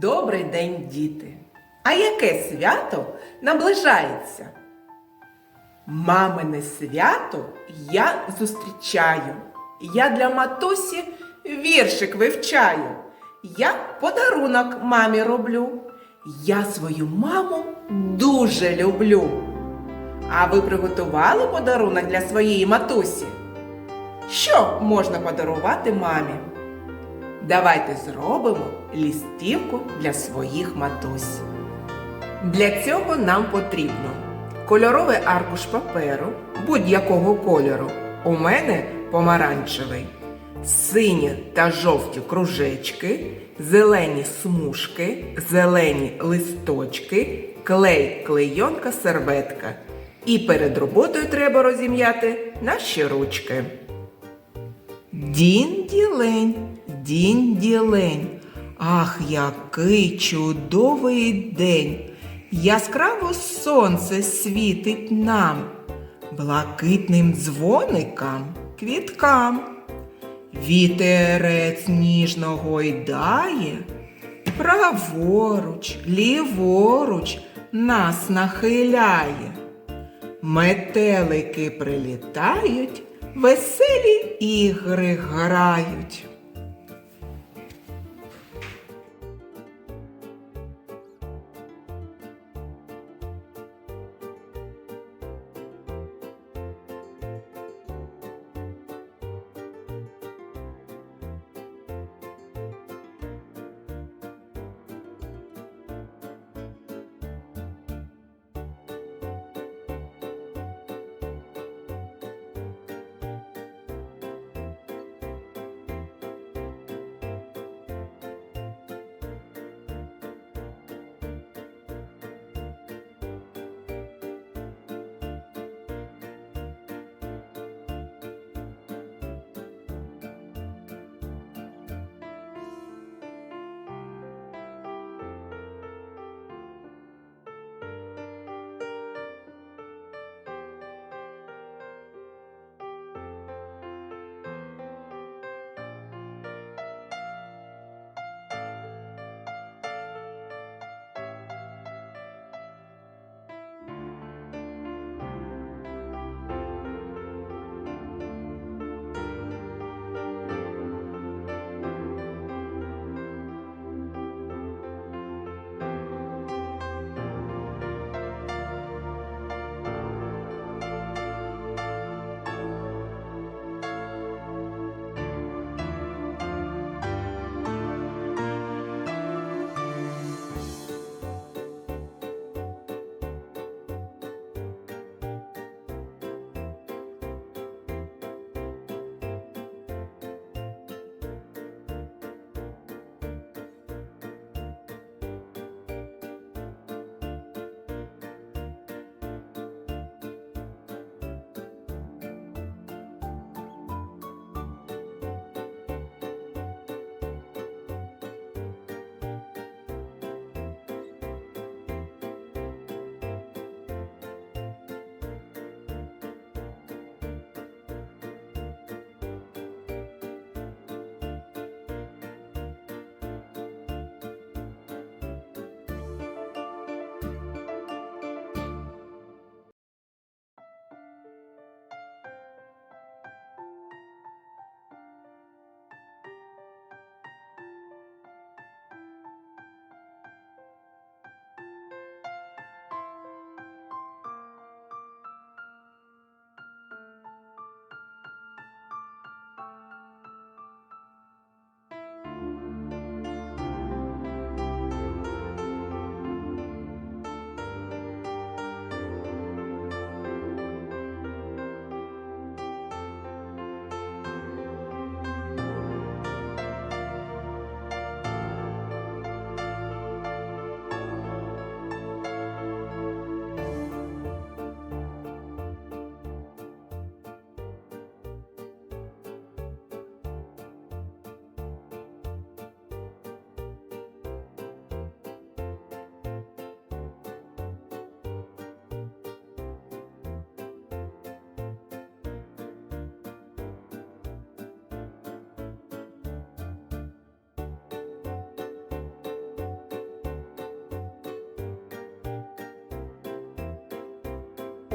Добрий день, діти! А яке свято наближається? Мамине свято я зустрічаю. Я для матусі віршик вивчаю. Я подарунок мамі роблю. Я свою маму дуже люблю. А ви приготували подарунок для своєї матусі? Що можна подарувати мамі? Давайте зробимо лістівку для своїх матусь. Для цього нам потрібно кольоровий аркуш паперу будь-якого кольору. У мене помаранчевий, сині та жовті кружечки, зелені смужки, зелені листочки, клей, клейонка, серветка. І перед роботою треба розім'яти наші ручки. Дінь-ділень, дінь-ділень. Ах, який чудовий день! Яскраво сонце світить нам, блакитним дзвоникам, квіткам. Вітерець ніжно гойдає, праворуч, ліворуч нас нахиляє. Метелики прилітають, веселі ігри грають.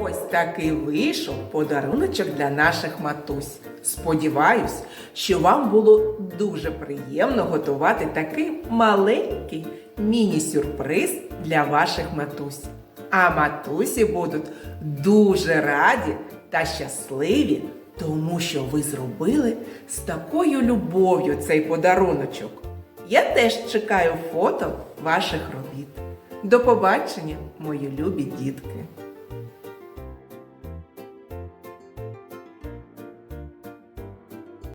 Ось такий вийшов подаруночок для наших матусь. Сподіваюсь, що вам було дуже приємно готувати такий маленький міні-сюрприз для ваших матусь. А матусі будуть дуже раді та щасливі, тому що ви зробили з такою любов'ю цей подаруночок. Я теж чекаю фото ваших робіт. До побачення, мої любі дітки!